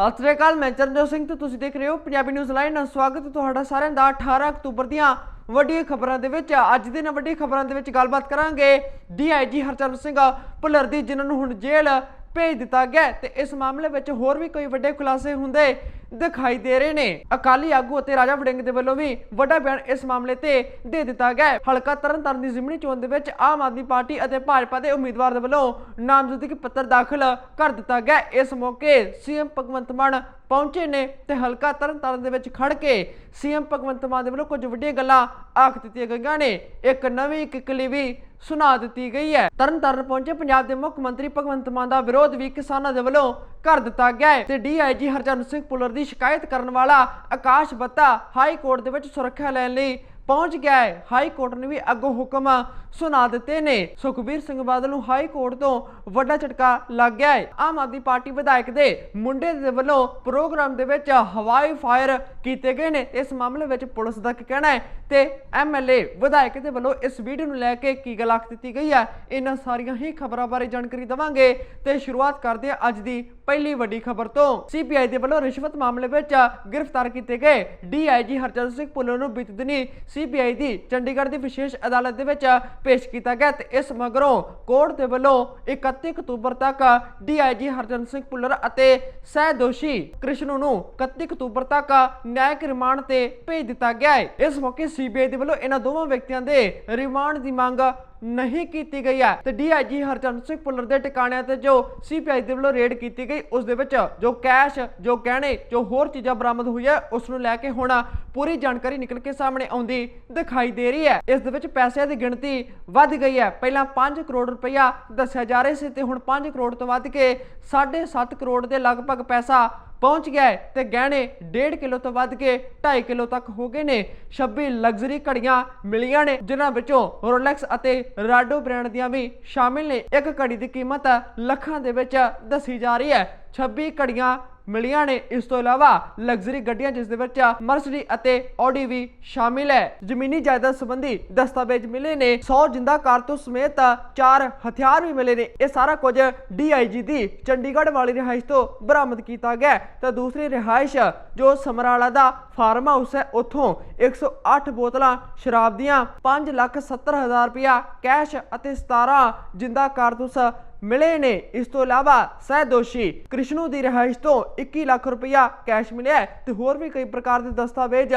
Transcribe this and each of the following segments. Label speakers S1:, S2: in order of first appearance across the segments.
S1: ਸਤਿ ਸ੍ਰੀ ਅਕਾਲ, ਮੈਂ ਚਰਨਜੋਤ ਸਿੰਘ ਤੇ ਤੁਸੀਂ ਦੇਖ ਰਹੇ ਹੋ ਪੰਜਾਬੀ ਨਿਊਜ਼ ਲਾਈਨ ਸਵਾਗਤ ਤੁਹਾਡਾ ਸਾਰਿਆਂ ਦਾ 18 ਅਕਤੂਬਰ ਦੀਆਂ ਵੱਡੀਆਂ ਖਬਰਾਂ ਦੇ ਵਿੱਚ। ਅੱਜ ਦੀ ਨਾ ਵੱਡੀ ਖਬਰਾਂ ਦੇ ਵਿੱਚ ਗੱਲਬਾਤ ਕਰਾਂਗੇ ਡੀਆਈਜੀ ਹਰਚਰਨ ਸਿੰਘ ਭੁੱਲਰ ਦੀ, ਜਿਨ੍ਹਾਂ ਨੂੰ ਹੁਣ ਜੇਲ੍ਹ ਭੇਜ ਦਿੱਤਾ ਗਿਆ ਹੈ। ਤੇ ਇਸ ਮਾਮਲੇ ਵਿੱਚ ਹੋਰ ਵੀ ਕੋਈ ਵੱਡੇ ਖੁਲਾਸੇ ਹੁੰਦੇ ਦਿਖਾਈ ਦੇ ਰਹੇ ਨੇ। ਅਕਾਲੀ ਆਗੂ ਅਤੇ ਰਾਜਾ ਵੜਿੰਗ ਦੇ ਵੱਲੋਂ ਵੀ ਵੱਡਾ ਬਿਆਨ ਇਸ ਮਾਮਲੇ ਤੇ ਦੇ ਦਿੱਤਾ ਗਿਆ ਹਲਕਾ ਤਰਨਤਾਰਨ ਦੀ ਜ਼ਿਮਨੀ ਚੋਣ ਦੇ ਵਿੱਚ ਆਮ ਆਦਮੀ ਪਾਰਟੀ ਅਤੇ ਭਾਜਪਾ ਦੇ ਉਮੀਦਵਾਰ ਦੇ ਵੱਲੋਂ ਨਾਮਜ਼ਦਗੀ ਪੱਤਰ ਦਾਖਲ ਕਰ ਦਿੱਤਾ ਗਿਆ ਇਸ ਮੌਕੇ ਸੀਐਮ ਭਗਵੰਤ ਮਾਨ ਪਹੁੰਚੇ ਨੇ ਤੇ ਹਲਕਾ ਤਰਨਤਾਰਨ ਦੇ ਵਿੱਚ ਖੜ ਕੇ ਸੀਐਮ ਭਗਵੰਤ ਮਾਨ ਦੇ ਵੱਲੋਂ ਕੁਝ ਵੱਡੀਆਂ ਗੱਲਾਂ ਆਖ ਦਿੱਤੀਆਂ ਗਈਆਂ ਨੇ। ਇੱਕ ਨਵੀਂ ਕਿਕਲੀ ਵੀ ਸੁਣਾ ਦਿੱਤੀ ਗਈ ਹੈ। ਤਰਨਤਾਰਨ ਪਹੁੰਚੇ ਪੰਜਾਬ ਦੇ ਮੁੱਖ ਮੰਤਰੀ ਭਗਵੰਤ ਮਾਨ ਦਾ ਵਿਰੋਧ ਵੀ ਕਿਸਾਨਾਂ ਦੇ ਵੱਲੋਂ ਕਰ ਦਿੱਤਾ ਗਿਆ ਹੈ। ਤੇ ਡੀਆਈਜੀ ਹਰਚਰਨ ਸਿੰਘ ਪੁਲਰ ਦੀ ਸ਼ਿਕਾਇਤ ਕਰਨ ਵਾਲਾ ਆਕਾਸ਼ ਬੱਤਾ ਹਾਈ ਕੋਰਟ ਦੇ ਵਿੱਚ ਸੁਰੱਖਿਆ ਲੈਣ ਲਈ ਪਹੁੰਚ ਗਿਆ ਹੈ। ਹਾਈ ਕੋਰਟ ਨੇ ਵੀ ਅੱਗੋਂ ਹੁਕਮ ਸੁਣਾ ਦਿੱਤੇ ਨੇ। ਸੁਖਬੀਰ ਸਿੰਘ ਬਾਦਲ ਨੂੰ ਹਾਈ ਕੋਰਟ ਤੋਂ ਵੱਡਾ ਝਟਕਾ ਲੱਗ ਗਿਆ ਹੈ। ਆਮ ਆਦਮੀ ਪਾਰਟੀ ਵਿਧਾਇਕ ਦੇ ਮੁੰਡੇ ਦੇ ਵੱਲੋਂ ਪ੍ਰੋਗਰਾਮ ਦੇ ਵਿੱਚ ਹਵਾਈ ਫਾਇਰ ਕੀਤੇ ਗਏ ਨੇ। ਇਸ ਮਾਮਲੇ ਵਿੱਚ ਪੁਲਿਸ ਦਾ ਕੀ ਕਹਿਣਾ ਹੈ ਤੇ ਐਮਐਲਏ ਵਿਧਾਇਕ ਦੇ ਵੱਲੋਂ ਇਸ ਵੀਡੀਓ ਨੂੰ ਲੈ ਕੇ ਕੀ ਗੱਲ ਆਖ ਦਿੱਤੀ ਗਈ ਹੈ? ਇਹਨਾਂ ਸਾਰੀਆਂ ਹੀ ਖਬਰਾਂ ਬਾਰੇ ਜਾਣਕਾਰੀ ਦਵਾਂਗੇ ਤੇ ਸ਼ੁਰੂਆਤ ਕਰਦੇ ਹਾਂ ਅੱਜ ਦੀ ਪਹਿਲੀ ਵੱਡੀ ਖਬਰ ਤੋਂ ਸੀਬੀਆਈ ਦੇ ਵੱਲੋਂ ਰਿਸ਼ਵਤ ਮਾਮਲੇ ਵਿੱਚ ਗ੍ਰਿਫਤਾਰ ਕੀਤੇ ਗਏ ਡੀਆਈਜੀ ਹਰਚੰਦ ਸਿੰਘ ਪੁੱਲਰ ਨੂੰ ਬੀਤੇ ਦਿਨੀ ਸੀਬੀਆਈ ਦੀ ਚੰਡੀਗੜ੍ਹ ਦੀ ਵਿਸ਼ੇਸ਼ ਅਦਾਲਤ ਦੇ ਵਿੱਚ ਪੇਸ਼ ਕੀਤਾ ਗਿਆ ਤੇ ਇਸ ਮਗਰੋਂ ਕੋਰਟ ਦੇ ਵੱਲੋਂ 31 ਅਕਤੂਬਰ ਤੱਕ ਡੀਆਈਜੀ ਹਰਚੰਦ ਸਿੰਘ ਪੁੱਲਰ ਅਤੇ ਸਹਿ ਦੋਸ਼ੀ ਕ੍ਰਿਸ਼ਨੂ ਨੂੰ 31 ਅਕਤੂਬਰ ਤੱਕ ਨਿਆਇਕ ਰਿਮਾਂਡ ਤੇ ਭੇਜ ਦਿੱਤਾ ਗਿਆ ਹੈ। ਇਸ ਮੌਕੇ ਸੀਬੀਆਈ ਦੇ ਵੱਲੋਂ ਇਹਨਾਂ ਦੋਵਾਂ ਵਿਅਕਤੀਆਂ ਦੇ ਰਿਮਾਂਡ ਦੀ ਮੰਗ ਨਹੀਂ ਕੀਤੀ ਗਈ ਹੈ। ਤੇ ਡੀਆਈਜੀ ਹਰਚੰਦ ਸਿੰਘ ਪੁੱਲਰ ਦੇ ਟਿਕਾਣਿਆਂ ਤੇ ਜੋ ਸੀਪੀਆਈ ਦੇ ਵੱਲੋਂ ਰੇਡ ਕੀਤੀ ਗਈ, ਉਸ ਦੇ ਵਿੱਚ ਜੋ ਕੈਸ਼, ਜੋ ਗਹਿਣੇ, ਜੋ ਹੋਰ ਚੀਜ਼ਾਂ ਬਰਾਮਦ ਹੋਈ ਹੈ, ਉਸ ਨੂੰ ਲੈ ਕੇ ਹੁਣ ਪੂਰੀ ਜਾਣਕਾਰੀ ਨਿਕਲ ਕੇ ਸਾਹਮਣੇ ਆਉਂਦੀ ਦਿਖਾਈ ਦੇ ਰਹੀ ਹੈ। ਇਸ ਦੇ ਵਿੱਚ ਪੈਸਿਆਂ ਦੀ ਗਿਣਤੀ ਵੱਧ ਗਈ ਹੈ। ਪਹਿਲਾਂ 5 ਕਰੋੜ ਰੁਪਇਆ ਦੱਸਿਆ ਜਾ ਰਿਹਾ ਸੀ ਤੇ ਹੁਣ 5 ਕਰੋੜ ਤੋਂ ਵੱਧ ਕੇ 7.5 ਕਰੋੜ ਦੇ ਲਗਭਗ ਪੈਸਾ ਪਹੁੰਚ ਗਿਆ ਹੈ ਤੇ ਗਹਿਣੇ 1.5 ਕਿਲੋ ਤੋਂ ਵੱਧ ਕੇ 2.5 ਕਿਲੋ ਤੱਕ ਹੋ ਗਏ ਨੇ। 26 ਲਗਜ਼ਰੀ ਘੜੀਆਂ ਮਿਲੀਆਂ ਨੇ, ਜਿਨ੍ਹਾਂ ਵਿੱਚੋਂ ਰੋਲੈਕਸ ਅਤੇ ਰਾਡੋ ਬ੍ਰਾਂਡ ਦੀਆਂ ਵੀ ਸ਼ਾਮਿਲ ਨੇ। ਇੱਕ ਘੜੀ ਦੀ ਕੀਮਤ ਲੱਖਾਂ ਦੇ ਵਿੱਚ ਦੱਸੀ ਜਾ ਰਹੀ ਹੈ। 26 ਘੜੀਆਂ ਮਿਲੀਆਂ ਨੇ। ਇਸ ਤੋਂ ਇਲਾਵਾ ਲਗਜ਼ਰੀ ਗੱਡੀਆਂ ਜਿਸ ਦੇ ਵਿੱਚ ਮਰਸਡੀ ਅਤੇ ਆਡੀ ਵੀ ਸ਼ਾਮਿਲ ਹੈ। ਜ਼ਮੀਨੀ ਜਾਇਦਾਦ ਸੰਬੰਧੀ ਦਸਤਾਵੇਜ਼ ਮਿਲੇ ਨੇ। 100 ਜਿੰਦਾ ਕਾਰਤੂਸ ਸਮੇਤ ਚਾਰ ਹਥਿਆਰ ਵੀ ਮਿਲੇ ਨੇ। ਇਹ ਸਾਰਾ ਕੁਝ ਡੀਆਈਜੀ ਦੀ ਚੰਡੀਗੜ੍ਹ ਵਾਲੀ ਰਿਹਾਇਸ਼ ਤੋਂ ਬਰਾਮਦ ਕੀਤਾ ਗਿਆ ਤਾਂ ਦੂਸਰੀ ਰਿਹਾਇਸ਼ ਜੋ ਸਮਰਾਲਾ ਦਾ ਫਾਰਮ ਹਾਊਸ ਹੈ, ਉੱਥੋਂ 108 ਬੋਤਲਾਂ ਸ਼ਰਾਬ ਦੀਆਂ 5 ਲੱਖ 70 ਹਜ਼ਾਰ ਰੁਪਇਆ ਕੈਸ਼ ਅਤੇ 17 ਜਿੰਦਾ ਕਾਰਤੂਸ ਮਿਲੇ ਨੇ। ਇਸ ਤੋਂ ਇਲਾਵਾ ਸਹਿ ਦੋਸ਼ੀ ਕ੍ਰਿਸ਼ਨੂ ਦੀ ਰਿਹਾਇਸ਼ ਤੋਂ 21 ਲੱਖ ਰੁਪਇਆ ਕੈਸ਼ ਮਿਲਿਆ ਹੈ ਤੇ ਹੋਰ ਵੀ ਕਈ ਪ੍ਰਕਾਰ ਦੇ ਦਸਤਾਵੇਜ਼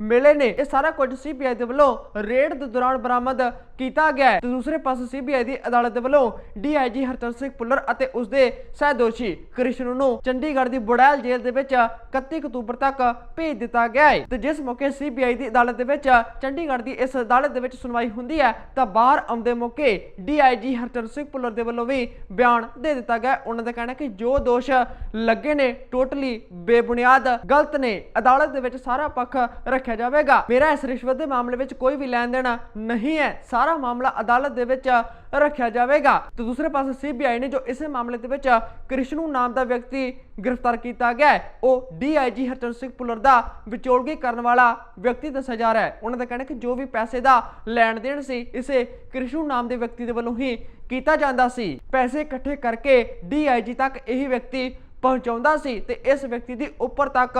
S1: ਮਿਲੇ ਨੇ। ਇਹ ਸਾਰਾ ਕੁਝ ਸੀਬੀਆਈ ਦੇ ਵੱਲੋਂ ਰੇਡ ਦੇ ਦੌਰਾਨ ਬਰਾਮਦ ਕੀਤਾ ਗਿਆ ਹੈ। ਤੇ ਦੂਸਰੇ ਪਾਸੇ ਸੀਬੀਆਈ ਦੀ ਅਦਾਲਤ ਦੇ ਵੱਲੋਂ ਡੀਆਈਜੀ ਹਰਚੰਦ ਸਿੰਘ ਪੁੱਲਰ ਅਤੇ ਉਸ ਦੇ ਸਹਿ ਦੋਸ਼ੀ ਨੂੰ ਚੰਡੀਗੜ੍ਹ ਦੀ ਬੁੜੈਲ ਜੇਲ੍ਹ ਦੇ ਵਿੱਚ 31 ਅਕਤੂਬਰ ਤੱਕ ਭੇਜ ਦਿੱਤਾ ਗਿਆ ਹੈ। ਤੇ ਜਿਸ ਮੌਕੇ ਸੀਬੀਆਈ ਦੀ ਅਦਾਲਤ ਦੇ ਵਿੱਚ ਚੰਡੀਗੜ੍ਹ ਦੀ ਇਸ ਅਦਾਲਤ ਦੇ ਵਿੱਚ ਸੁਣਵਾਈ ਹੁੰਦੀ ਹੈ, ਤਾਂ ਬਾਹਰ ਆਉਂਦੇ ਮੌਕੇ ਡੀਆਈਜੀ ਹਰਚੰਦ ਸਿੰਘ ਪੁੱਲਰ ਦੇ ਵੱਲੋਂ ਵੀ ਬਿਆਨ ਦੇ ਦਿੱਤਾ ਗਿਆ ਉਹਨਾਂ ਦਾ ਕਹਿਣਾ ਕਿ ਜੋ ਦੋਸ਼ ਲੱਗੇ ਨੇ, ਟੋਟਲੀ ਬੇਬੁਨਿਆਦ ਗਲਤ ਨੇ। ਅਦਾਲਤ ਦੇ ਵਿੱਚ ਸਾਰਾ ਪੱਖ ਰੱਖ ਰੱਖਿਆ ਜਾਵੇਗਾ। ਮੇਰਾ ਇਸ ਰਿਸ਼ਵਤ ਦੇ ਮਾਮਲੇ ਵਿੱਚ ਕੋਈ ਵੀ ਲੈਣ ਦੇਣ ਨਹੀਂ ਹੈ। ਸਾਰਾ ਮਾਮਲਾ ਅਦਾਲਤ ਦੇ ਵਿੱਚ ਰੱਖਿਆ ਜਾਵੇਗਾ। ਤੇ ਦੂਸਰੇ ਪਾਸੇ ਸੀਬੀਆਈ ਨੇ ਜੋ ਇਸੇ ਮਾਮਲੇ ਦੇ ਵਿੱਚ ਕ੍ਰਿਸ਼ਨੂ ਨਾਮ ਦਾ ਵਿਅਕਤੀ ਗ੍ਰਿਫਤਾਰ ਕੀਤਾ ਗਿਆ ਉਹ ਡੀਆਈਜੀ ਹਰਚੰਦ ਸਿੰਘ ਪੁੱਲਰ ਦਾ ਵਿਚੋਲਗੀ ਕਰਨ ਵਾਲਾ ਵਿਅਕਤੀ ਦੱਸਿਆ ਜਾ ਰਿਹਾ ਹੈ। ਉਹਨਾਂ ਦਾ ਕਹਿਣਾ ਕਿ ਜੋ ਵੀ ਪੈਸੇ ਦਾ ਲੈਣ ਦੇਣ ਸੀ, ਇਸੇ ਕ੍ਰਿਸ਼ਨੂ ਨਾਮ ਦੇ ਵਿਅਕਤੀ ਦੇ ਵੱਲੋਂ ਹੀ ਕੀਤਾ ਜਾਂਦਾ ਸੀ। ਪੈਸੇ ਇਕੱਠੇ ਕਰਕੇ ਡੀਆਈਜੀ ਤੱਕ ਇਹ ਵਿਅਕਤੀ ਪਹੁੰਚਾਉਂਦਾ ਸੀ ਤੇ ਇਸ ਵਿਅਕਤੀ ਦੀ ਉੱਪਰ ਤੱਕ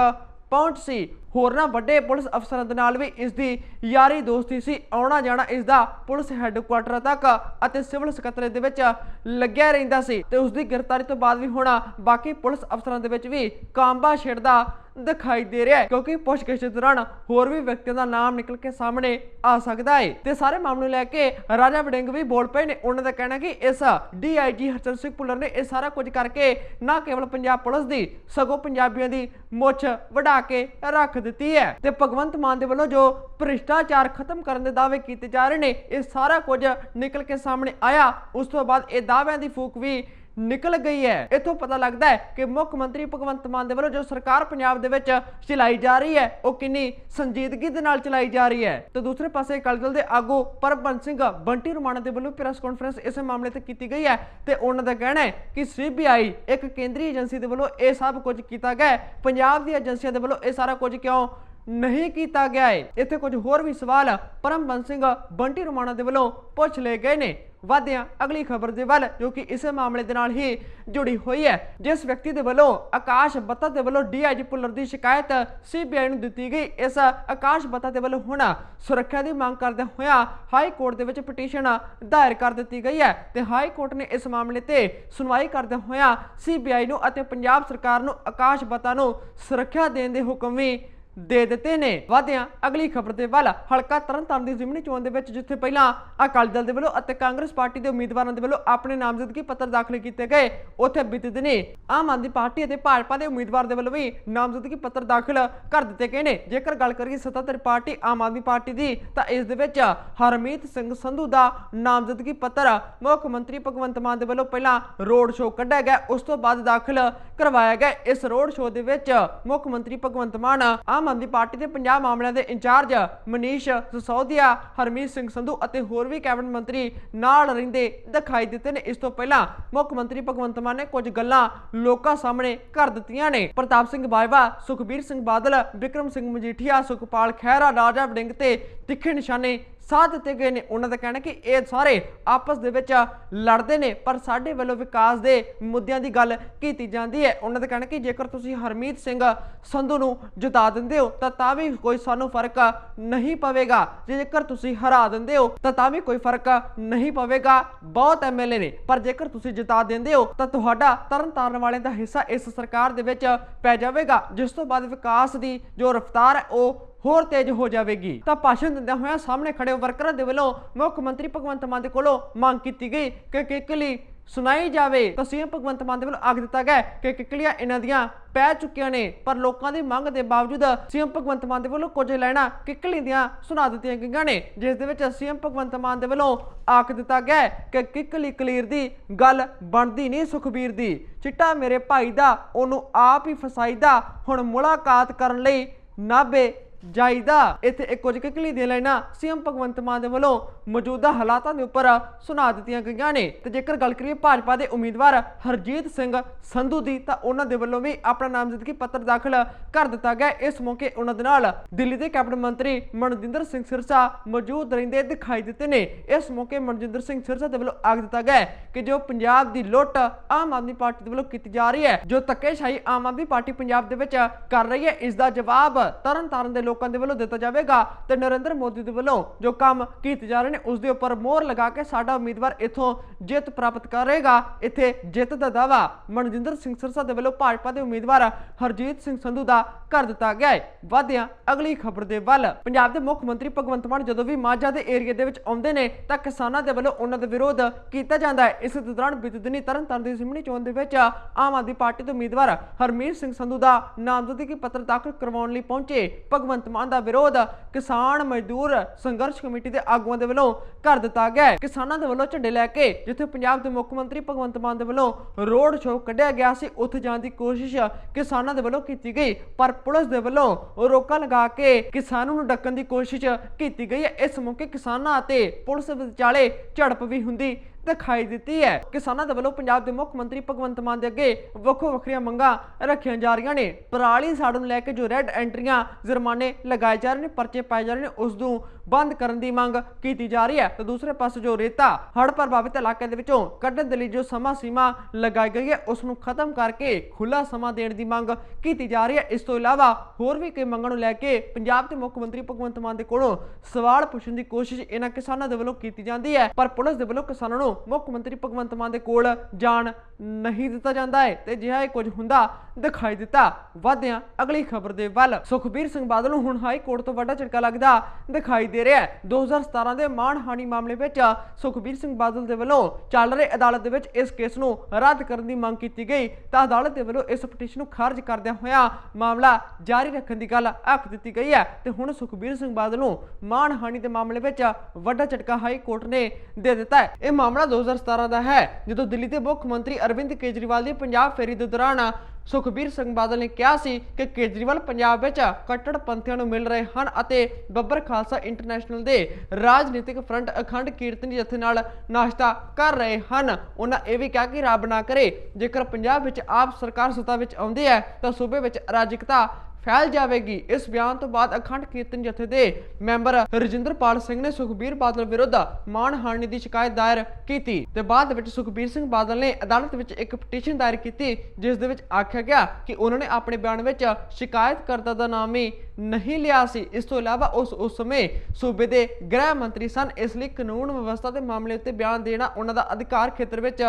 S1: ਪਹੁੰਚ ਸੀ। ਹੋਰਨਾਂ ਵੱਡੇ ਪੁਲਿਸ ਅਫਸਰਾਂ ਦੇ ਨਾਲ ਵੀ ਇਸ ਦੀ ਯਾਰੀ ਦੋਸਤੀ ਸੀ। ਆਉਣਾ ਜਾਣਾ ਇਸ ਦਾ ਪੁਲਿਸ ਹੈੱਡਕੁਆਟਰ ਤੱਕ ਅਤੇ ਸਿਵਲ ਸਕੱਤਰੇਤ ਦੇ ਵਿੱਚ ਲੱਗਿਆ ਰਹਿੰਦਾ ਸੀ ਤੇ ਉਸ ਦੀ ਗ੍ਰਿਫਤਾਰੀ ਤੋਂ ਬਾਅਦ ਵੀ ਹੁਣ ਬਾਕੀ ਪੁਲਿਸ ਅਫਸਰਾਂ ਦੇ ਵਿੱਚ ਵੀ ਕਾਂਬਾ ਛੇੜਦਾ ਦਿਖਾਈ ਦੇ ਰਿਹਾ ਹੈ ਕਿਉਂਕਿ ਪੁੱਛਗਿੱਛ ਦੌਰਾਨ ਹੋਰ ਵੀ ਵਿਅਕਤੀਆਂ ਦਾ ਨਾਮ ਨਿਕਲ ਕੇ ਸਾਹਮਣੇ ਆ ਸਕਦਾ ਹੈ। ਤੇ ਸਾਰੇ ਮਾਮਲੇ ਨੂੰ ਲੈ ਕੇ ਰਾਜਾ ਵੜਿੰਗ ਵੀ ਬੋਲ ਪਏ ਨੇ। ਉਹਨਾਂ ਦਾ ਕਹਿਣਾ ਕਿ ਇਸ ਡੀਆਈਜੀ ਹਰਚੰਦ ਸਿੰਘ ਪੁੱਲਰ ਨੇ ਇਹ ਸਾਰਾ ਕੁਝ ਕਰਕੇ ਨਾ ਕੇਵਲ ਪੰਜਾਬ ਪੁਲਿਸ ਦੀ, ਸਗੋਂ ਪੰਜਾਬੀਆਂ ਦੀ ਮੁੱਛ ਵਢਾ ਕੇ ਰੱਖ ਦਿੱਤੀ ਹੈ। ਤੇ ਭਗਵੰਤ ਮਾਨ ਦੇ ਵੱਲੋਂ ਜੋ ਭ੍ਰਿਸ਼ਟਾਚਾਰ ਖਤਮ ਕਰਨ ਦੇ ਦਾਅਵੇ ਕੀਤੇ ਜਾ ਰਹੇ ਨੇ, ਇਹ ਸਾਰਾ ਕੁਝ ਨਿਕਲ ਕੇ ਸਾਹਮਣੇ ਆਇਆ। ਉਸ ਤੋਂ ਬਾਅਦ ਇਹ ਦਾਅਵਿਆਂ ਦੀ ਫੂਕ ਵੀ ਨਿਕਲ ਗਈ ਹੈ। ਇਥੋਂ ਪਤਾ ਲੱਗਦਾ ਹੈ ਕਿ ਮੁੱਖ ਮੰਤਰੀ ਭਗਵੰਤ ਮਾਨ ਦੇ ਵੱਲੋਂ ਜੋ ਸਰਕਾਰ ਪੰਜਾਬ ਦੇ ਵਿੱਚ ਚਲਾਈ ਜਾ ਰਹੀ ਹੈ, ਉਹ ਕਿੰਨੀ ਸੰਜੀਦਗੀ ਦੇ ਨਾਲ ਚਲਾਈ ਜਾ ਰਹੀ ਹੈ। ਤੇ ਦੂਸਰੇ ਪਾਸੇ ਅਕਾਲੀ ਦਲ ਦੇ ਆਗੂ ਪਰਮਬੰਸ ਸਿੰਘ ਬੰਟੀ ਰਮਾਣਾ ਦੇ ਵੱਲੋਂ ਪ੍ਰੈਸ ਕਾਨਫਰੰਸ ਇਸੇ ਮਾਮਲੇ ਤੇ ਕੀਤੀ ਗਈ ਹੈ ਤੇ ਉਹਨਾਂ ਦਾ ਕਹਿਣਾ ਹੈ ਕਿ ਸੀਬੀਆਈ ਇੱਕ ਕੇਂਦਰੀ ਏਜੰਸੀ ਦੇ ਵੱਲੋਂ ਇਹ ਸਭ ਕੁਝ ਕੀਤਾ ਗਿਆ ਹੈ। ਪੰਜਾਬ ਦੀ ਏਜੰਸੀਆਂ ਦੇ ਵੱਲੋਂ ਇਹ ਸਾਰਾ ਕੁਝ ਕਿਉਂ ਨਹੀਂ ਕੀਤਾ ਗਿਆ ਹੈ? ਇੱਥੇ ਕੁਝ ਹੋਰ ਵੀ ਸਵਾਲ ਪਰਮਬੰਸ ਸਿੰਘ ਬੰਟੀ ਰਮਾਣਾ ਦੇ ਵੱਲੋਂ ਪੁੱਛ ਲਏ ਗਏ ਨੇ। ਵਧਦੇ ਹਾਂ ਅਗਲੀ ਖਬਰ ਦੇ ਵੱਲ, ਜੋ ਕਿ ਇਸੇ ਮਾਮਲੇ ਦੇ ਨਾਲ ਹੀ ਜੁੜੀ ਹੋਈ ਹੈ। ਜਿਸ ਵਿਅਕਤੀ ਦੇ ਵੱਲੋਂ ਆਕਾਸ਼ ਬੱਤਾ ਦੇ ਵੱਲੋਂ ਡੀਆਈਜੀ ਪੁਲਰ ਦੀ ਸ਼ਿਕਾਇਤ ਸੀਬੀਆਈ ਨੂੰ ਦਿੱਤੀ ਗਈ, ਇਸ ਆਕਾਸ਼ ਬੱਤਾ ਦੇ ਵੱਲੋਂ ਹੁਣ ਸੁਰੱਖਿਆ ਦੀ ਮੰਗ ਕਰਦੇ ਹੋਇਆ ਹਾਈ ਕੋਰਟ ਦੇ ਵਿੱਚ ਪਟੀਸ਼ਨ ਦਾਇਰ ਕਰ ਦਿੱਤੀ ਗਈ ਹੈ ਤੇ ਹਾਈ ਕੋਰਟ ਨੇ ਇਸ ਮਾਮਲੇ ਤੇ ਸੁਣਵਾਈ ਕਰਦੇ ਹੋਇਆ ਸੀਬੀਆਈ ਨੂੰ ਅਤੇ ਪੰਜਾਬ ਸਰਕਾਰ ਨੂੰ ਆਕਾਸ਼ ਬੱਤਾ ਨੂੰ ਸੁਰੱਖਿਆ ਦੇਣ ਦੇ ਹੁਕਮ ਵੀ ਦੇ ਦਿੱਤੇ ਨੇ। ਵਾਦਿਆਂ ਅਗਲੀ ਖਬਰ ਦੇ ਵੱਲ ਹਲਕਾ ਤਰਨਤਾਰਨ ਦੀ ਜ਼ਿਮਨੀ ਚੋਣ ਦੇ ਵਿੱਚ ਜਿੱਥੇ ਪਹਿਲਾਂ ਅਕਾਲੀ ਦਲ ਦੇ ਵੱਲੋਂ ਅਤੇ ਕਾਂਗਰਸ ਪਾਰਟੀ ਦੇ ਉਮੀਦਵਾਰਾਂ ਦੇ ਵੱਲੋਂ ਆਪਣੇ ਨਾਮਜ਼ਦਗੀ ਪੱਤਰ ਦਾਖਲ ਕੀਤੇ ਗਏ, ਉੱਥੇ ਬੀਤੇ ਦਿਨੀ ਆਮ ਆਦਮੀ ਪਾਰਟੀ ਅਤੇ ਭਾਜਪਾ ਦੇ ਉਮੀਦਵਾਰ ਦੇ ਵੱਲੋਂ ਵੀ ਨਾਮਜ਼ਦਗੀ ਪੱਤਰ ਦਾਖਲ ਕਰ ਦਿੱਤੇ ਗਏ ਨੇ। ਜੇਕਰ ਗੱਲ ਕਰੀਏ ਸੱਤਾਧਾਰੀ ਪਾਰਟੀ ਆਮ ਆਦਮੀ ਪਾਰਟੀ ਦੀ, ਤਾਂ ਇਸ ਦੇ ਵਿੱਚ ਹਰਮੀਤ ਸਿੰਘ ਸੰਧੂ ਦਾ ਨਾਮਜ਼ਦਗੀ ਪੱਤਰ ਮੁੱਖ ਮੰਤਰੀ ਭਗਵੰਤ ਮਾਨ ਦੇ ਵੱਲੋਂ ਪਹਿਲਾਂ ਰੋਡ ਸ਼ੋਅ ਕੱਢਿਆ ਗਿਆ, ਉਸ ਤੋਂ ਬਾਅਦ ਦਾਖਲ ਕਰਵਾਇਆ ਗਿਆ। ਇਸ ਰੋਡ ਸ਼ੋਅ ਦੇ ਵਿੱਚ ਮੁੱਖ ਮੰਤਰੀ ਭਗਵੰਤ ਮਾਨ ਆਮ ਆਦਮੀ ਪਾਰਟੀ ਦੇ ਪੰਜਾਬ ਮਾਮਲਿਆਂ ਦੇ ਇੰਚਾਰਜ ਮਨੀਸ਼ ਸਿਸੋਦੀਆ, ਹਰਮੀਤ ਸਿੰਘ ਸੰਧੂ ਅਤੇ ਹੋਰ ਵੀ ਕੈਬਨਿਟ ਮੰਤਰੀ ਨਾਲ ਰਹਿੰਦੇ ਦਿਖਾਈ ਦਿੱਤੇ ਨੇ। ਇਸ ਤੋਂ ਪਹਿਲਾਂ ਮੁੱਖ ਮੰਤਰੀ ਭਗਵੰਤ ਮਾਨ ਨੇ ਕੁਝ ਗੱਲਾਂ ਲੋਕਾਂ ਸਾਹਮਣੇ ਕਰ ਦਿੱਤੀਆਂ ਨੇ। ਪ੍ਰਤਾਪ ਸਿੰਘ ਬਾਜਵਾ, ਸੁਖਬੀਰ ਸਿੰਘ ਬਾਦਲ, ਵਿਕਰਮ ਸਿੰਘ ਮਜੀਠੀਆ, ਸੁਖਪਾਲ ਖਹਿਰਾ, ਰਾਜਾ ਵੜਿੰਗ ਤੇ ਤਿੱਖੇ ਨਿਸ਼ਾਨੇ ਸਾਥ ਦਿੱਤੇ ਗਏ ਨੇ। ਉਹਨਾਂ ਦਾ ਕਹਿਣਾ ਕਿ ਇਹ ਸਾਰੇ ਆਪਸ ਦੇ ਵਿੱਚ ਲੜਦੇ ਨੇ, ਪਰ ਸਾਡੇ ਵੱਲੋਂ ਵਿਕਾਸ ਦੇ ਮੁੱਦਿਆਂ ਦੀ ਗੱਲ ਕੀਤੀ ਜਾਂਦੀ ਹੈ। ਉਹਨਾਂ ਦਾ ਕਹਿਣਾ ਕਿ ਜੇਕਰ ਤੁਸੀਂ ਹਰਮੀਤ ਸਿੰਘ ਸੰਧੂ ਨੂੰ ਜਿਤਾ ਦਿੰਦੇ ਹੋ, ਤਾਂ ਤਾਂ ਵੀ ਕੋਈ ਸਾਨੂੰ ਫ਼ਰਕ ਨਹੀਂ ਪਵੇਗਾ। ਜੇਕਰ ਤੁਸੀਂ ਹਰਾ ਦਿੰਦੇ ਹੋ, ਤਾਂ ਤਾਂ ਵੀ ਕੋਈ ਫ਼ਰਕ ਨਹੀਂ ਪਵੇਗਾ। ਬਹੁਤ ਐਮਐਲਏ ਨੇ, ਪਰ ਜੇਕਰ ਤੁਸੀਂ ਜਿਤਾ ਦਿੰਦੇ ਹੋ, ਤਾਂ ਤੁਹਾਡਾ ਤਰਨ ਤਾਰਨ ਵਾਲਿਆਂ ਦਾ ਹਿੱਸਾ ਇਸ ਸਰਕਾਰ ਦੇ ਵਿੱਚ ਪੈ ਜਾਵੇਗਾ। ਜਿਸ ਤੋਂ ਬਾਅਦ ਵਿਕਾਸ ਦੀ ਜੋ ਰਫ਼ਤਾਰ ਹੈ, ਉਹ ਹੋਰ ਤੇਜ਼ ਹੋ ਜਾਵੇਗੀ। ਤਾਂ ਭਾਸ਼ਣ ਦਿੰਦਿਆਂ ਹੋਇਆਂ ਸਾਹਮਣੇ ਖੜੇ ਵਰਕਰਾਂ ਦੇ ਵੱਲੋਂ ਮੁੱਖ ਮੰਤਰੀ ਭਗਵੰਤ ਮਾਨ ਦੇ ਕੋਲੋਂ ਮੰਗ ਕੀਤੀ ਗਈ ਕਿ ਕਿਕਲੀ ਸੁਣਾਈ ਜਾਵੇ। ਤਾਂ ਸੀਐਮ ਭਗਵੰਤ ਮਾਨ ਦੇ ਵੱਲੋਂ ਆਖ ਦਿੱਤਾ ਗਿਆ ਕਿ ਕਿਕਲੀਆਂ ਇਹਨਾਂ ਦੀਆਂ ਪੈ ਚੁੱਕੀਆਂ ਨੇ, ਪਰ ਲੋਕਾਂ ਦੀ ਮੰਗ ਦੇ ਬਾਵਜੂਦ ਸੀਐਮ ਭਗਵੰਤ ਮਾਨ ਦੇ ਵੱਲੋਂ ਕੁਝ ਲੈਣਾ ਕਿਕਲੀ ਦੀਆਂ ਸੁਣਾ ਦਿੱਤੀਆਂ ਗਈਆਂ ਨੇ, ਜਿਸ ਦੇ ਵਿੱਚ ਸੀਐਮ ਭਗਵੰਤ ਮਾਨ ਦੇ ਵੱਲੋਂ ਆਖ ਦਿੱਤਾ ਗਿਆ ਕਿ ਕਿਕਲੀ ਕਲੀਰ ਦੀ ਗੱਲ ਬਣਦੀ ਨਹੀਂ ਸੁਖਬੀਰ ਦੀ। ਚਿੱਟਾ ਮੇਰੇ ਭਾਈ ਦਾ, ਉਹਨੂੰ ਆਪ ਹੀ ਫਸਾਈਦਾ, ਹੁਣ ਮੁਲਾਕਾਤ ਕਰਨ ਲਈ ਨਾਬੇ ਜਾਈਦਾ। ਇੱਥੇ ਇੱਕ ਕੁਝ ਕਿਕਲੀ ਦੇ ਲੈਣਾ ਸੀਐਮ ਭਗਵੰਤ ਮਾਨ ਦੇ ਵੱਲੋਂ ਮੌਜੂਦਾ ਹਾਲਾਤਾਂ ਦੇ ਉੱਪਰ ਸੁਣਾ ਦਿੱਤੀਆਂ ਗਈਆਂ ਨੇ। ਤੇ ਜੇਕਰ ਗੱਲ ਕਰੀਏ ਭਾਜਪਾ ਦੇ ਉਮੀਦਵਾਰ ਹਰਜੀਤ ਸਿੰਘ ਸੰਧੂ ਦੀ, ਤਾਂ ਉਹਨਾਂ ਦੇ ਵੱਲੋਂ ਵੀ ਆਪਣਾ ਨਾਮਜ਼ਦਗੀ ਪੱਤਰ ਦਾਖਲ ਕਰ ਦਿੱਤਾ ਗਿਆ। ਇਸ ਮੌਕੇ ਉਹਨਾਂ ਦੇ ਨਾਲ ਦਿੱਲੀ ਦੇ ਕੈਬਨਿਟ ਮੰਤਰੀ ਮਨਜਿੰਦਰ ਸਿੰਘ ਸਿਰਸਾ ਮੌਜੂਦ ਰਹਿੰਦੇ ਦਿਖਾਈ ਦਿੱਤੇ ਨੇ। ਇਸ ਮੌਕੇ ਮਨਜਿੰਦਰ ਸਿੰਘ ਸਿਰਸਾ ਦੇ ਵੱਲੋਂ ਆਖ ਦਿੱਤਾ ਗਿਆ ਕਿ ਜੋ ਪੰਜਾਬ ਦੀ ਲੁੱਟ ਆਮ ਆਦਮੀ ਪਾਰਟੀ ਦੇ ਵੱਲੋਂ ਕੀਤੀ ਜਾ ਰਹੀ ਹੈ, ਜੋ ਧੱਕੇਸ਼ਾਹੀ ਆਮ ਆਦਮੀ ਪਾਰਟੀ ਪੰਜਾਬ ਦੇ ਵਿੱਚ ਕਰ ਰਹੀ ਹੈ, ਇਸ ਦਾ ਜਵਾਬ ਤਰਨ ਤਾਰਨ ਦੇ ਲੋਕਾਂ ਦੇ ਵੱਲੋਂ ਦਿੱਤਾ ਜਾਵੇਗਾ ਤੇ ਨਰਿੰਦਰ ਮੋਦੀ ਦੇ ਵੱਲੋਂ ਜੋ ਕੰਮ ਕੀਤੇ ਜਾ ਰਹੇ ਨੇ ਉਸ ਦੇ ਉੱਪਰ ਮੋਹਰ ਲਗਾ ਕੇ ਸਾਡਾ ਉਮੀਦਵਾਰ ਇੱਥੋਂ ਜਿੱਤ ਪ੍ਰਾਪਤ ਕਰੇਗਾ। ਇੱਥੇ ਜਿੱਤ ਦਾ ਦਾਵਾ ਮਨਜਿੰਦਰ ਸਿੰਘ ਸਿਰਸਾ ਦੇ ਵੱਲੋਂ ਭਾਜਪਾ ਦੇ ਉਮੀਦਵਾਰ ਹਰਜੀਤ ਸਿੰਘ ਸੰਧੂ ਦਾ ਕਰ ਦਿੱਤਾ ਗਿਆ ਹੈ। ਵਾਧਿਆਂ ਅਗਲੀ ਖਬਰ ਦੇ ਵੱਲ। ਪੰਜਾਬ ਦੇ ਮੁੱਖ ਮੰਤਰੀ ਭਗਵੰਤ ਮਾਨ ਜਦੋਂ ਵੀ ਮਾਝਾ ਦੇ ਏਰੀਆ ਦੇ ਵਿੱਚ ਆਉਂਦੇ ਨੇ, ਤਾਂ ਕਿਸਾਨਾਂ ਦੇ ਵੱਲੋਂ ਉਹਨਾਂ ਦਾ ਵਿਰੋਧ ਕੀਤਾ ਜਾਂਦਾ ਹੈ। ਇਸ ਦੌਰਾਨ ਬੀਤੇ ਦਿਨੀ ਤਰਨਤਾਰਨ ਦੀ ਜ਼ਿਮਨੀ ਚੋਣ ਦੇ ਵਿੱਚ ਆਮ ਆਦਮੀ ਪਾਰਟੀ ਦੇ ਉਮੀਦਵਾਰ ਹਰਮੀਤ ਸਿੰਘ ਸੰਧੂ ਦਾ ਨਾਮਜ਼ਦਗੀ ਪੱਤਰ ਦਾਖਲ ਕਰਵਾਉਣ ਲਈ ਪਹੁੰਚੇ। ਭਗਵੰਤ ਮਾਨ ਦਾ ਵਿਰੋਧ ਕਿਸਾਨ ਮਜ਼ਦੂਰ ਸੰਘਰਸ਼ ਕਮੇਟੀ ਦੇ ਆਗੂਆਂ ਦੇ ਵੱਲੋਂ ਕਰ ਦਿੱਤਾ ਗਿਆ ਕਿਸਾਨਾਂ ਦੇ ਵੱਲੋਂ ਝੰਡੇ ਲੈ ਕੇ ਜਿੱਥੇ ਪੰਜਾਬ ਦੇ ਮੁੱਖ ਮੰਤਰੀ ਭਗਵੰਤ ਮਾਨ ਦੇ ਵੱਲੋਂ ਰੋਡ ਸ਼ੋਅ ਕੱਢਿਆ ਗਿਆ ਸੀ, ਉੱਥੇ ਜਾਣ ਦੀ ਕੋਸ਼ਿਸ਼ ਕਿਸਾਨਾਂ ਦੇ ਵੱਲੋਂ ਕੀਤੀ ਗਈ, ਪਰ ਪੁਲਿਸ ਦੇ ਵੱਲੋਂ ਰੋਕਾਂ ਲਗਾ ਕੇ ਕਿਸਾਨਾਂ ਨੂੰ ਡੱਕਣ ਦੀ ਕੋਸ਼ਿਸ਼ ਕੀਤੀ ਗਈ ਹੈ। ਇਸ ਮੌਕੇ ਕਿਸਾਨਾਂ ਅਤੇ ਪੁਲਿਸ ਵਿਚਾਲੇ ਝੜਪ ਵੀ ਹੁੰਦੀ ਦਿਖਾਈ ਦਿੱਤੀ ਹੈ। ਕਿਸਾਨਾਂ ਦੇ ਵੱਲੋਂ ਪੰਜਾਬ ਦੇ ਮੁੱਖ ਮੰਤਰੀ ਭਗਵੰਤ ਮਾਨ ਦੇ ਅੱਗੇ ਵੱਖੋ ਵੱਖਰੀਆਂ ਮੰਗਾਂ ਰੱਖੀਆਂ ਜਾ ਰਹੀਆਂ ਨੇ। ਪਰਾਲੀ ਸਾੜ ਨੂੰ ਲੈ ਕੇ ਜੋ ਰੈੱਡ ਐਂਟਰੀਆਂ ਜੁਰਮਾਨੇ ਲਗਾਏ ਜਾ ਰਹੇ ਨੇ, ਪਰਚੇ ਪਾਏ ਜਾ ਰਹੇ ਨੇ, ਉਸ ਨੂੰ ਬੰਦ ਕਰਨ ਦੀ ਮੰਗ ਕੀਤੀ ਜਾ ਰਹੀ ਹੈ। ਤੇ ਦੂਸਰੇ ਪਾਸੇ ਜੋ ਰੇਤਾ ਹੜ੍ਹ ਪ੍ਰਭਾਵਿਤ ਇਲਾਕੇ ਦੇ ਵਿੱਚੋਂ ਕੱਢਣ ਦੇ ਲਈ ਜੋ ਸਮਾਂ ਸੀਮਾ ਲਗਾਈ ਗਈ ਹੈ, ਉਸ ਨੂੰ ਖਤਮ ਕਰਕੇ ਖੁੱਲਾ ਸਮਾਂ ਦੇਣ ਦੀ ਮੰਗ ਕੀਤੀ ਜਾ ਰਹੀ ਹੈ। ਇਸ ਤੋਂ ਇਲਾਵਾ ਹੋਰ ਵੀ ਕਈ ਮੰਗਾਂ ਨੂੰ ਲੈ ਕੇ ਪੰਜਾਬ ਦੇ ਮੁੱਖ ਮੰਤਰੀ ਭਗਵੰਤ ਮਾਨ ਦੇ ਕੋਲੋਂ ਸਵਾਲ ਪੁੱਛਣ ਦੀ ਕੋਸ਼ਿਸ਼ ਇਹਨਾਂ ਕਿਸਾਨਾਂ ਦੇ ਵੱਲੋਂ ਕੀਤੀ ਜਾਂਦੀ ਹੈ। ਪਰ ਪੁਲਿਸ ਦੇ ਵੱਲੋਂ ਕਿਸਾਨਾਂ ਨੂੰ ਮੁੱਖ ਮੰਤਰੀ ਭਗਵੰਤ ਮਾਨ ਦੇ ਕੋਲ ਜਾਣ ਨਹੀਂ ਦਿੱਤਾ ਜਾਂਦਾ ਹੈ। ਤੇ ਜਿਹਾ ਇਹ ਕੁਝ ਹੁੰਦਾ ਦਿਖਾਈ ਦਿੱਤਾ। ਵਾਧਿਆਂ ਅਗਲੀ ਖਬਰ ਦੇ ਵੱਲ। ਸੁਖਬੀਰ ਸਿੰਘ ਬਾਦਲ ਨੂੰ ਹੁਣ ਹਾਈ ਕੋਰਟ ਤੋਂ ਵੱਡਾ ਝਟਕਾ ਲੱਗਦਾ ਦਿਖਾਈ ਦੇ ਰਿਹਾ ਹੈ। 2017 ਦੇ ਮਾਣਹਾਨੀ ਮਾਮਲੇ ਵਿੱਚ ਸੁਖਬੀਰ ਸਿੰਘ ਬਾਦਲ ਦੇ ਵੱਲੋਂ ਚੱਲ ਰਹੇ ਅਦਾਲਤ ਦੇ ਵਿੱਚ ਇਸ ਕੇਸ ਨੂੰ ਰੱਦ ਕਰਨ ਦੀ ਮੰਗ ਕੀਤੀ ਗਈ। ਤਾਂ ਅਦਾਲਤ ਦੇ ਵੱਲੋਂ ਇਸ ਪਟੀਸ਼ਨ ਨੂੰ ਖਾਰਜ ਕਰਦਿਆਂ ਹੋਇਆ ਮਾਮਲਾ ਜਾਰੀ ਰੱਖਣ ਦੀ ਗੱਲ ਆਖ ਦਿੱਤੀ ਗਈ ਹੈ। ਤੇ ਹੁਣ ਸੁਖਬੀਰ ਸਿੰਘ ਬਾਦਲ ਨੂੰ ਮਾਣਹਾਨੀ ਦੇ ਮਾਮਲੇ ਵਿੱਚ ਵੱਡਾ ਝਟਕਾ ਹਾਈ ਕੋਰਟ ਨੇ ਦੇ ਦਿੱਤਾ ਹੈ। ਇਹ ਮਾਮਲਾ 2017 ਦਾ ਹੈ। ਜਦੋਂ ਦਿੱਲੀ ਦੇ ਮੁੱਖ ਮੰਤਰੀ ਅਰਵਿੰਦ ਕੇਜਰੀਵਾਲ ਦੀ ਪੰਜਾਬ ਫੇਰੀ ਦੇ ਦੌਰਾਨ ਸੁਖਬੀਰ ਸਿੰਘ ਬਾਦਲ ਨੇ ਕਿਹਾ ਸੀ ਕਿ ਕੇਜਰੀਵਾਲ ਪੰਜਾਬ ਵਿੱਚ ਕੱਟੜਪੰਥੀਆਂ ਨੂੰ ਮਿਲ ਰਹੇ ਹਨ ਅਤੇ ਬੱਬਰ ਖਾਲਸਾ ਇੰਟਰਨੈਸ਼ਨਲ ਦੇ ਰਾਜਨੀਤਿਕ ਫਰੰਟ ਅਖੰਡ ਕੀਰਤਨੀ ਜਥੇ ਨਾਲ ਨਾਸ਼ਤਾ ਕਰ ਰਹੇ ਹਨ। ਉਹਨਾਂ ਇਹ ਵੀ ਕਿਹਾ ਕਿ ਰੱਬ ਨਾ ਕਰੇ, ਜੇਕਰ ਪੰਜਾਬ ਵਿੱਚ ਆਪ ਸਰਕਾਰ ਸੱਤਾ ਵਿੱਚ ਆਉਂਦੀ ਹੈ, ਤਾਂ ਸੂਬੇ ਵਿੱਚ ਅਰਾਜਕਤਾ ਫੈਲ ਜਾਵੇਗੀ। ਇਸ ਬਿਆਨ ਤੋਂ ਬਾਅਦ ਅਖੰਡ ਕੀਰਤਨ ਜਥੇ ਦੇ ਮੈਂਬਰ ਰਜਿੰਦਰਪਾਲ ਸਿੰਘ ਨੇ ਸੁਖਬੀਰ ਬਾਦਲ ਵਿਰੁੱਧ ਮਾਣਹਾਨੀ ਦੀ ਸ਼ਿਕਾਇਤ ਦਾਇਰ ਕੀਤੀ ਤੇ ਬਾਅਦ ਵਿੱਚ ਸੁਖਬੀਰ ਸਿੰਘ ਬਾਦਲ ਨੇ ਅਦਾਲਤ ਵਿੱਚ ਇੱਕ ਪਟੀਸ਼ਨ ਦਾਇਰ ਕੀਤੀ, ਜਿਸ ਦੇ ਵਿੱਚ ਆਖਿਆ ਗਿਆ ਕਿ ਉਹਨਾਂ ਨੇ ਆਪਣੇ ਬਿਆਨ ਵਿੱਚ ਸ਼ਿਕਾਇਤਕਰਤਾ ਦਾ ਨਾਮ ਹੀ ਨਹੀਂ ਲਿਆ ਸੀ। ਇਸ ਤੋਂ ਇਲਾਵਾ ਉਸ ਉਸ ਸਮੇਂ ਸੂਬੇ ਦੇ ਗ੍ਰਹਿ ਮੰਤਰੀ ਸਨ। ਇਸ ਲਈ ਕਾਨੂੰਨ ਵਿਵਸਥਾ ਦੇ ਮਾਮਲੇ ਉੱਤੇ ਬਿਆਨ ਦੇਣਾ ਉਹਨਾਂ ਦਾ ਅਧਿਕਾਰ ਖੇਤਰ ਵਿੱਚ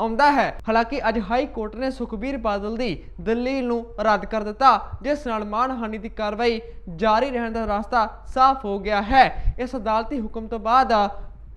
S1: ਆਉਂਦਾ ਹੈ। ਹਾਲਾਂਕਿ ਅੱਜ ਹਾਈ ਕੋਰਟ ਨੇ ਸੁਖਬੀਰ ਬਾਦਲ ਦੀ ਦਲੀਲ ਨੂੰ ਰੱਦ ਕਰ ਦਿੱਤਾ, ਜਿਸ ਨਾਲ ਮਾਣਹਾਨੀ ਦੀ ਕਾਰਵਾਈ ਜਾਰੀ ਰਹਿਣ ਦਾ ਰਸਤਾ ਸਾਫ਼ ਹੋ ਗਿਆ ਹੈ। ਇਸ ਅਦਾਲਤੀ ਹੁਕਮ ਤੋਂ ਬਾਅਦ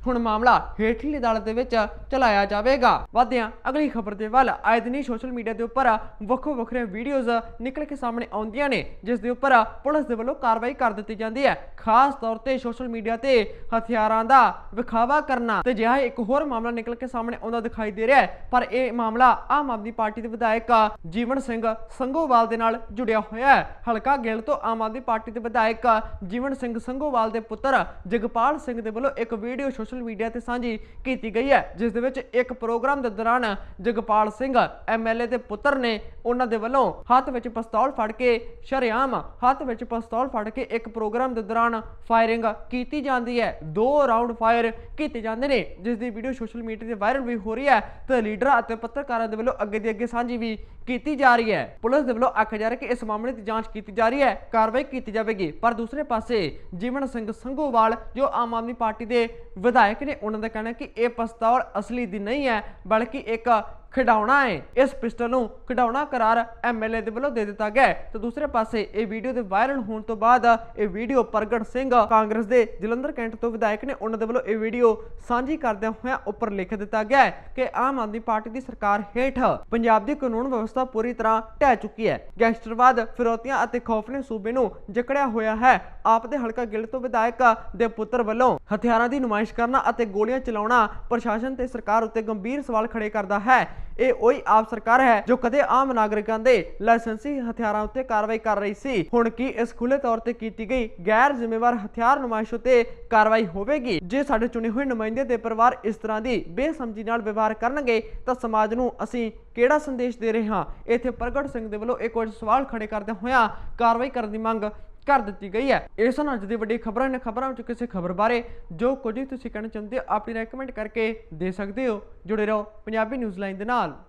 S1: ਹੁਣ ਮਾਮਲਾ ਹੇਠਲੀ ਅਦਾਲਤ ਦੇ ਵਿੱਚ ਚਲਾਇਆ ਜਾਵੇਗਾ। ਵਧਿਆਂ, ਅਗਲੀ ਖਬਰ ਦੇ ਵੱਲ ਆਏ ਦਿਨੀ ਸੋਸ਼ਲ ਮੀਡੀਆ ਦੇ ਉੱਪਰ ਵੱਖੋ ਵੱਖਰੇ ਵੀਡੀਓਜ਼ ਨਿਕਲ ਕੇ ਸਾਹਮਣੇ ਆਉਂਦੀਆਂ ਨੇ, ਜਿਸ ਦੇ ਉੱਪਰ ਪੁਲਿਸ ਦੇ ਵੱਲੋਂ ਕਾਰਵਾਈ ਕਰ ਦਿੱਤੀ ਜਾਂਦੀ ਹੈ। ਖਾਸ ਤੌਰ ਤੇ ਸੋਸ਼ਲ ਮੀਡੀਆ ਤੇ ਹਥਿਆਰਾਂ ਦਾ ਵਿਖਾਵਾ ਕਰਨਾ। ਤੇ ਜਿਹਾ ਇੱਕ ਹੋਰ ਮਾਮਲਾ ਨਿਕਲ ਕੇ ਸਾਹਮਣੇ ਆਉਂਦਾ ਦਿਖਾਈ ਦੇ ਰਿਹਾ ਹੈ, ਪਰ ਇਹ ਮਾਮਲਾ ਆਮ ਆਦਮੀ ਪਾਰਟੀ ਦੇ ਵਿਧਾਇਕ ਜੀਵਨ ਸਿੰਘ ਸੰਘੋਵਾਲ ਦੇ ਨਾਲ ਜੁੜਿਆ ਹੋਇਆ ਹੈ। ਹਲਕਾ ਗਿੱਲ ਤੋਂ ਆਮ ਆਦਮੀ ਪਾਰਟੀ ਦੇ ਵਿਧਾਇਕ ਜੀਵਨ ਸਿੰਘ ਸੰਘੋਵਾਲ ਦੇ ਪੁੱਤਰ ਜਗਪਾਲ ਸਿੰਘ ਦੇ ਵੱਲੋਂ ਇੱਕ ਵੀਡੀਓ ਸੋਸ਼ਲ ਮੀਡੀਆ ਤੇ ਸਾਂਝੀ ਕੀਤੀ ਗਈ ਹੈ, ਜਿਸ ਦੇ ਵਿੱਚ ਇੱਕ ਪ੍ਰੋਗਰਾਮ ਦੇ ਦੌਰਾਨ ਜਗਪਾਲ ਸਿੰਘ ਐਮਐਲਏ ਦੇ ਪੁੱਤਰ ਨੇ ਉਹਨਾਂ ਦੇ ਵੱਲੋਂ ਹੱਥ ਵਿੱਚ ਪਿਸਤੌਲ ਫੜ ਕੇ ਸ਼ਰੇਆਮ ਹੱਥ ਵਿੱਚ ਪਿਸਤੌਲ ਫੜ ਕੇ ਇੱਕ ਪ੍ਰੋਗਰਾਮ ਦੇ ਦੌਰਾਨ ਫਾਇਰਿੰਗ ਕੀਤੀ ਜਾਂਦੀ ਹੈ। ਦੋ ਰਾਉਂਡ ਫਾਇਰ ਕੀਤੇ ਜਾਂਦੇ ਨੇ, ਜਿਸ ਦੀ ਵੀਡੀਓ ਸੋਸ਼ਲ ਮੀਡੀਆ ਤੇ ਵਾਇਰਲ ਵੀ ਹੋ ਰਹੀ ਹੈ ਤੇ ਲੀਡਰਾਂ ਅਤੇ ਪੱਤਰਕਾਰਾਂ ਦੇ ਵੱਲੋਂ ਅੱਗੇ ਦੀ ਅੱਗੇ ਸਾਂਝੀ ਵੀ ਕੀਤੀ ਜਾ ਰਹੀ ਹੈ। ਪੁਲਿਸ ਦੇ ਵੱਲੋਂ ਆਖਿਆ ਜਾ ਰਿਹਾ ਕਿ ਇਸ ਮਾਮਲੇ ਦੀ ਜਾਂਚ ਕੀਤੀ ਜਾ ਰਹੀ ਹੈ। ਕਾਰਵਾਈ ਕੀਤੀ ਜਾਵੇਗੀ। ਪਰ ਦੂਸਰੇ ਪਾਸੇ ਜੀਵਨ ਸਿੰਘ ਸੰਘੋਵਾਲ, ਜੋ ਆਮ ਆਦਮੀ ਪਾਰਟੀ ਦੇ ਵਿਧਾਇਕ ਨੇ, ਉਹਨਾਂ ਦਾ ਕਹਿਣਾ ਕਿ ਇਹ ਪਿਸਤੌਲ ਅਸਲੀ ਦੀ ਨਹੀਂ ਹੈ, ਬਲਕਿ ਇੱਕ ਖਿਡੌਣਾ ਹੈ। ਇਸ ਪਿਸਟਲ ਨੂੰ ਖਿਡੌਣਾ ਕਰਾਰ ਐਮਐਲਏ ਦੇ ਵੱਲੋਂ ਦੇ ਦਿੱਤਾ ਗਿਆ ਤੇ ਦੂਸਰੇ ਪਾਸੇ ਇਹ ਵੀਡੀਓ ਦੇ ਵਾਇਰਲ ਹੋਣ ਤੋਂ ਬਾਅਦ ਇਹ ਵੀਡੀਓ ਪ੍ਰਗਟ ਸਿੰਘ ਕਾਂਗਰਸ ਦੇ ਜਲੰਧਰ ਕੈਂਟ ਤੋਂ ਵਿਧਾਇਕ ਨੇ, ਉਹਨਾਂ ਦੇ ਵੱਲੋਂ ਇਹ ਵੀਡੀਓ ਸਾਂਝੀ ਕਰਦਿਆਂ ਹੋਇਆਂ ਉੱਪਰ ਲਿਖ ਦਿੱਤਾ ਗਿਆ ਕਿ ਆਮ ਆਦਮੀ ਪਾਰਟੀ ਦੀ ਸਰਕਾਰ ਹੇਠ ਪੰਜਾਬ ਦੀ ਕਾਨੂੰਨ ਵਿਵਸਥਾ ਪੂਰੀ ਤਰ੍ਹਾਂ ਢਹਿ ਚੁੱਕੀ ਹੈ। ਗੈਂਗਸਟਰਵਾਦ, ਫਿਰੋਤੀਆਂ ਅਤੇ ਖੌਫ ਨੇ ਸੂਬੇ ਨੂੰ ਜਕੜਿਆ ਹੋਇਆ ਹੈ। ਆਪ ਦੇ ਹਲਕਾ ਗਿੱਲ ਤੋਂ ਵਿਧਾਇਕ ਦੇ ਪੁੱਤਰ ਵੱਲੋਂ ਹਥਿਆਰਾਂ ਦੀ ਨੁਮਾਇਸ਼ ਕਰਨਾ ਅਤੇ ਗੋਲੀਆਂ ਚਲਾਉਣਾ ਪ੍ਰਸ਼ਾਸਨ ਤੇ ਸਰਕਾਰ ਉੱਤੇ ਗੰਭੀਰ ਸਵਾਲ ਖੜੇ ਕਰਦਾ ਹੈ। ਇਹ ਉਹੀ ਆਪ ਸਰਕਾਰ ਹੈ ਜੋ ਕਦੇ ਆਮ ਨਾਗਰਿਕਾਂ ਦੇ ਲਾਇਸੈਂਸੀ ਹਥਿਆਰਾਂ ਉੱਤੇ ਕਾਰਵਾਈ ਕਰ ਰਹੀ ਸੀ। ਹੁਣ ਕੀ ਇਸ ਖੁੱਲੇ ਤੌਰ ਤੇ ਕੀਤੀ ਗਈ ਗੈਰ ਜ਼ਿੰਮੇਵਾਰ ਹਥਿਆਰ ਨੁਮਾਇਸ਼ ਉੱਤੇ ਕਾਰਵਾਈ ਹੋਵੇਗੀ? ਜੇ ਸਾਡੇ ਚੁਣੇ ਹੋਏ ਨੁਮਾਇੰਦੇ ਦੇ ਪਰਿਵਾਰ ਇਸ ਤਰ੍ਹਾਂ ਦੀ ਬੇਸਮਝੀ ਨਾਲ ਵਿਵਹਾਰ ਕਰਨਗੇ, ਤਾਂ ਸਮਾਜ ਨੂੰ ਅਸੀਂ ਕਿਹੜਾ ਸੰਦੇਸ਼ ਦੇ ਰਹੇ ਹਾਂ? ਇੱਥੇ ਪ੍ਰਗਟ ਸਿੰਘ ਦੇ ਵੱਲੋਂ ਇੱਕ ਕੁਝ ਸਵਾਲ ਖੜੇ ਕਰਦੇ ਹੋਇਆ ਕਾਰਵਾਈ ਕਰਨ ਦੀ ਮੰਗ ਕਰ ਦਿੱਤੀ ਗਈ ਹੈ। ਇਸ ਨਾਲ ਅੱਜ ਦੀ ਵੱਡੀ ਖਬਰਾਂ। ਨੇ ਖਬਰਾਂ ਵਿੱਚ ਕਿਸੇ ਖਬਰ ਬਾਰੇ ਜੋ ਕੁਝ ਵੀ ਤੁਸੀਂ ਕਹਿਣਾ ਚਾਹੁੰਦੇ ਹੋ, ਆਪਣੀ ਰეკਮੈਂਡ ਕਰਕੇ ਦੇ ਸਕਦੇ ਹੋ। ਜੁੜੇ ਰਹੋ ਪੰਜਾਬੀ ਨਿਊਜ਼ ਲਾਈਨ ਦੇ ਨਾਲ।